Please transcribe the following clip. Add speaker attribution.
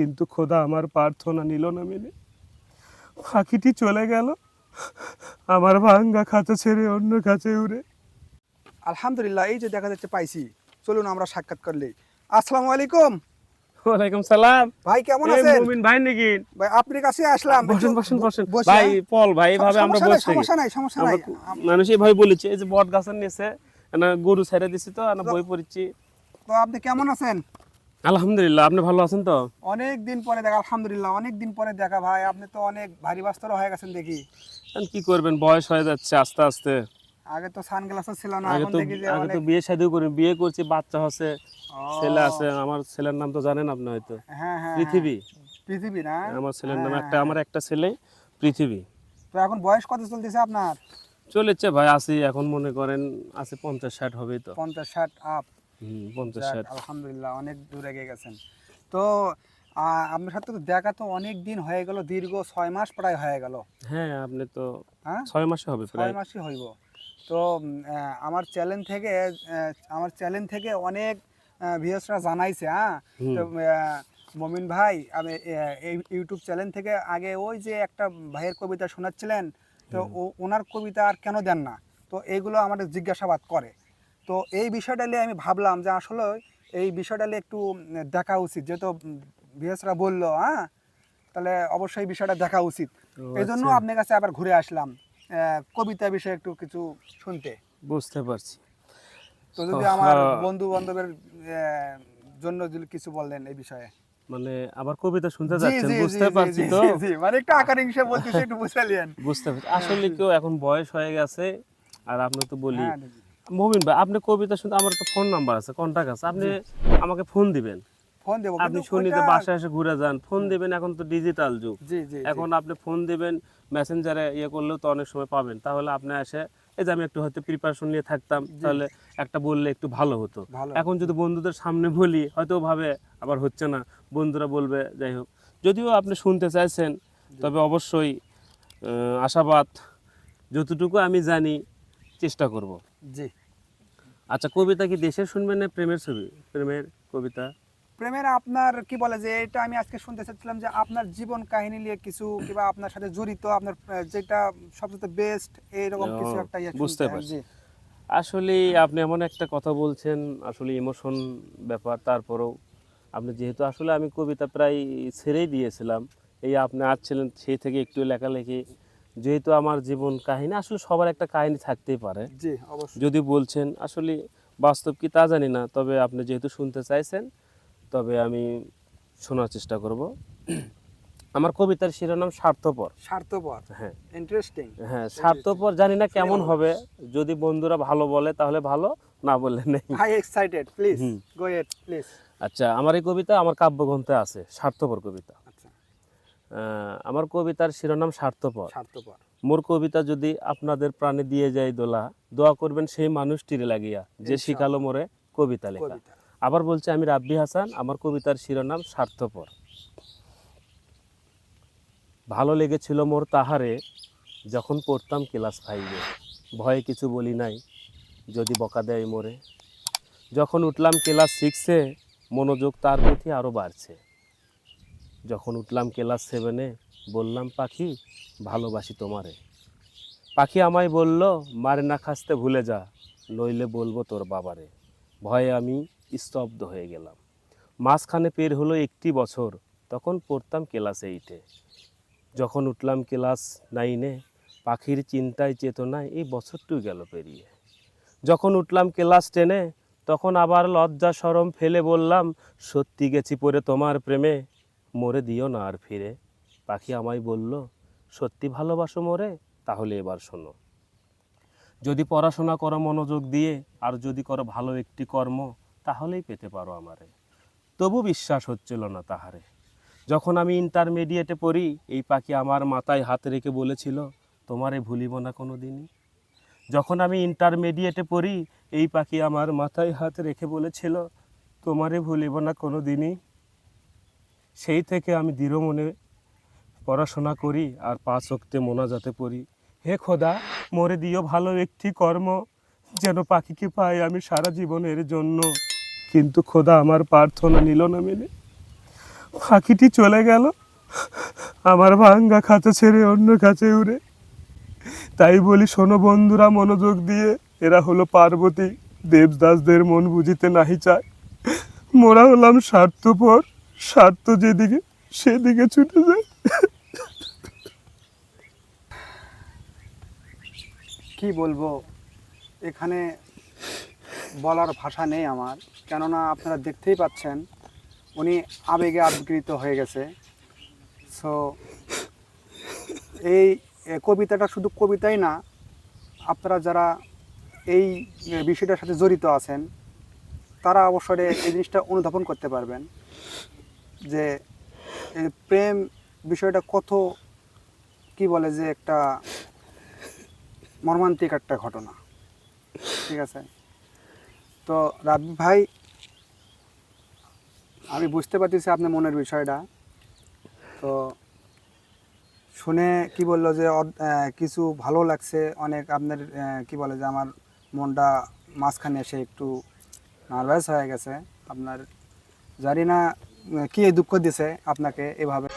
Speaker 1: কিন্তু খোদা আমার প্রার্থনা নিল না মেনে। পাখিটি চলে গেল। আমার ভাঙ্গা খাঁচা ছেড়ে অন্য কাছে উড়ে।
Speaker 2: আলহামদুলিল্লাহ এই যে দেখা যাচ্ছে পাইছি। চলুন আমরা সাক্ষাৎ করলে আসসালামু আলাইকুম।
Speaker 1: ওয়ালাইকুম সালাম।
Speaker 2: ভাই কেমন আছেন?
Speaker 1: মুমিন ভাই নাকি?
Speaker 2: ভাই আপনার কাছে আসলাম।
Speaker 1: বসেন বসেন বসেন। ভাই? পল ভাই আমরা বসে
Speaker 2: সমস্যা নাই সমস্যা নাই।
Speaker 1: মানুষ এইভাবে বলেছে এই যে বট গাছের নিচে না গরু ছেড়ে দিছি তো না বই পড়ছি।
Speaker 2: তো আপনি কেমন আছেন?
Speaker 1: আলহামদুলিল্লাহ আপনি ভালো আছেন তো?
Speaker 2: অনেক দিন পরে দেখা আলহামদুলিল্লাহ অনেক দিন পরে দেখা ভাই আপনি তো অনেক ভারী বাস্তর হয়ে গেছেন দেখি।
Speaker 1: এখন কি করবেন বয়স হয়ে যাচ্ছে আস্তে আস্তে।
Speaker 2: আগে তো সানগ্লাসও ছিল না
Speaker 1: আগে
Speaker 2: এখন
Speaker 1: তো আগে তো বিয়ে শাদী করি বিয়ে করছি বাচ্চা হচ্ছে ছেলে আছে আমার ছেলের নাম তো জানেন আপনি হয়তো।
Speaker 2: হ্যাঁ হ্যাঁ
Speaker 1: পৃথিবী।
Speaker 2: হ্যাঁ, পৃথিবী না?
Speaker 1: আমার ছেলের নাম
Speaker 2: হ্যাঁ,
Speaker 1: একটা আমার একটা ছেলে পৃথিবী।
Speaker 2: তো এখন বয়স কত চলতেছে আপনার?
Speaker 1: চলেছে ভাই আসি এখন মনে করেন আছে পঞ্চাশ ষাট হবেই তো।
Speaker 2: পঞ্চাশ ষাট আপ আলহামদুলিল্লাহ অনেক দূর এগিয়ে গেছেন। তো আপনার সাথে তো দেখা তো অনেক দিন হয়ে গেল দীর্ঘ ছয় মাস প্রায় হয়ে গেল।
Speaker 1: হ্যাঁ আপনি তো
Speaker 2: হ্যাঁ?
Speaker 1: ছয় মাসে হবে
Speaker 2: ছয় মাসই হইব। তো আমার চ্যানেল থেকে আমার চ্যানেল থেকে অনেক ভিউসরা জানাইছে হ্যাঁ তো মমিন ভাই আমি এই ইউটিউব চ্যানেল থেকে আগে ওই যে একটা ভাইয়ের কবিতা শোনাচ্ছিলেন তো ওনার কবিতা আর কেন দেন না? তো এইগুলো আমাদের জিজ্ঞাসাবাদ করে। তো এই বিষয়টা নিয়ে আমি ভাবলাম যে আসলে এই বিষয়টা নিয়ে একটু দেখা উচিত। যেহেতু ভিউসরা বলল হ্যাঁ তাহলে অবশ্যই বিষয়টা দেখা উচিত। এই জন্য
Speaker 1: আচ্ছা।
Speaker 2: আপনার কাছে আবার ঘুরে আসলাম কবিতা বিষয়ে একটু কিছু শুনতে।
Speaker 1: বুঝতে পারছি।
Speaker 2: তো যদি আমার বন্ধু বান্ধবের জন্য যদি কিছু বললেন এই বিষয়ে।
Speaker 1: মানে আবার কবিতা শুনতে যাচ্ছেন বুঝতে পারছি তো?
Speaker 2: মানে একটু আকার হিসেবে বলতেছি একটু বুঝালিয়েন
Speaker 1: বুঝতে পারছি। আসলে কেউ এখন বয়স হয়ে গেছে আর আপনি তো বলি মমিন ভাই আপনি কবিতা শুনতে আমার তো ফোন নাম্বার আছে কন্টাক্ট আছে। আপনি আমাকে ফোন দিবেন।
Speaker 2: ফোন দেবো
Speaker 1: আপনি শনিতে বাসায় এসে ঘুরে যান ফোন দিবেন এখন তো ডিজিটাল যুগ। এখন আপনি ফোন দিবেন মেসেঞ্জারে ইয়ে করলেও তো অনেক সময় পাবেন। তাহলে আপনি এসে এই যে আমি একটু হয়তো প্রিপারেশন নিয়ে থাকতাম তাহলে একটা বললে একটু ভালো হতো। এখন যদি বন্ধুদের সামনে বলি হয়তো ভাবে আবার হচ্ছে না। বন্ধুরা বলবে যাই হোক। যদিও আপনি শুনতে চাইছেন তবে অবশ্যই আশাবাদ যতটুকু আমি জানি চেষ্টা করব।
Speaker 2: জি।
Speaker 1: আচ্ছা কবিতা কি দেশের শুনবেন না প্রেমের ছবি? প্রেমের কবিতা?
Speaker 2: প্রেমের আপনার কি বলে যে এটা আমি আজকে শুনতে চাচ্ছিলাম যে আপনার জীবন কাহিনী নিয়ে কিছু কিংবা আপনার সাথে জড়িত আপনার যেটা সবচেয়ে বেস্ট এইরকম কিছু একটা ইয়ে
Speaker 1: বুঝতে পারছি। আসলে আপনি এমন একটা কথা বলছেন আসলে ইমোশন ব্যাপার তারপরেও আপনি যেহেতু আসলে আমি কবিতা প্রায় ছেড়েই দিয়েছিলাম এই আপনি আসছিলেন সেই থেকে একটু লেখালেখি যেহেতু আমার জীবন কাহিনী আসলে সবার একটা কাহিনী থাকতেই পারে।
Speaker 2: জি অবশ্যই।
Speaker 1: যদি বলছেন আসলে বাস্তব কি তা জানি না তবে আপনি যেহেতু শুনতে চাইছেন তবে আমি শোনার চেষ্টা করব। আমার কবিতার শিরোনাম স্বার্থপর।
Speaker 2: স্বার্থপর?
Speaker 1: হ্যাঁ।
Speaker 2: ইন্টারেস্টিং
Speaker 1: হ্যাঁ স্বার্থপর জানি না কেমন হবে যদি বন্ধুরা ভালো বলে তাহলে ভালো না বললে নেই।
Speaker 2: Hi excited please go at please
Speaker 1: আচ্ছা আমার এই কবিতা আমার কাব্যগ্রন্থে আছে স্বার্থপর কবিতা। আমার কবিতার শিরোনাম স্বার্থপর।
Speaker 2: স্বার্থপর।
Speaker 1: মোর কবিতা যদি আপনাদের প্রাণে দিয়ে যায় দোলা দোয়া করবেন সেই মানুষটিরে লাগিয়া যে। শিখালো মোরে কবিতা লেখা। আবার বলছে আমি রাব্বি হাসান আমার কবিতার শিরোনাম স্বার্থপর। ভালো লেগেছিল মোর তাহারে যখন পড়তাম ক্লাস ফাইভে। ভয়ে কিছু বলি নাই যদি বকা দেয় মোরে। যখন উঠলাম ক্লাস সিক্সে মনোযোগ তার প্রতি আরও বাড়ছে। যখন উঠলাম ক্লাস সেভেনে বললাম, পাখি, ভালোবাসি তোমারে। পাখি আমায় বলল, মারে না খাসতে ভুলে যা, নইলে বলব তোর বাবারে। ভয়ে আমি স্তব্ধ হয়ে গেলাম। মাঝখানে পের হলো একটি বছর, তখন পড়তাম ক্লাস এইটে যখন উঠলাম ক্লাস নাইনে পাখির চিন্তায় চেতনায় এই বছরটু গেল পেরিয়ে। যখন উঠলাম ক্লাস টেনে তখন আবার লজ্জা সরম ফেলে বললাম, সত্যি গেছি পরে তোমার প্রেমে। মরে দিও না আর ফিরে। পাখি আমায় বলল, সত্যি ভালোবাসো মোরে? তাহলে এবার শোনো। যদি পড়াশোনা করো মনোযোগ দিয়ে, আর যদি করো ভালো একটি কর্ম, তাহলেই পেতে পারো আমারে। তবু বিশ্বাস হচ্ছিল না তাহারে। যখন আমি ইন্টারমিডিয়েটে পড়ি, এই পাখি আমার মাথায় হাত রেখে বলেছিল, তোমারে ভুলিব না কোনো দিনই যখন আমি ইন্টারমিডিয়েটে পড়ি, এই পাখি আমার মাথায় হাত রেখে বলেছিল, তোমারে ভুলিব না কোনো দিনই সেই থেকে আমি দৃঢ় মনে পড়াশোনা করি আর পাঁচ অক্তে মোনাজাতে পড়ি। হে খোদা, মরে দিও ভালো একটি কর্ম, যেন পাখিকে পাই আমি সারা জীবনের জন্য। কিন্তু খোদা, আমার প্রার্থনা নিল না মেনে। পাখিটি চলে গেল, আমার ভাঙ্গা খাঁচা ছেড়ে অন্য কাছে উড়ে। তাই বলি, শোনো বন্ধুরা, মনোযোগ দিয়ে, এরা হলো পার্বতী। দেবদাসদের মন বুঝিতে নাহি চায়। মোরা হলাম স্বার্থপর। স্বার্থ যেদিকে, সেদিকে ছুটে যায়।
Speaker 2: কি বলব, এখানে বলার ভাষা নেই আমার। কেননা আপনারা দেখতেই পাচ্ছেন, উনি আবেগে আবৃত হয়ে গেছে। সো এই কবিতাটা শুধু কবিতাই না, আপনারা যারা এই বিষয়টার সাথে জড়িত আছেন, তারা অবসরে এই জিনিসটা অনুধাবন করতে পারবেন। যে প্রেম বিষয়টা কত, কি বলে যে একটা মর্মান্তিক একটা ঘটনা। ঠিক আছে? তো রাবি ভাই, আমি বুঝতে পারতেছি আপনার মনের বিষয়টা। তো শুনে কি বলল যে কিছু ভালো লাগছে, অনেক আপনার কি বলে যে আমার মনটা মাঝখানে এসে একটু নার্ভাস হয়ে গেছে। আপনার জানি না কি দুঃখ দিছে আপনাকে এভাবে?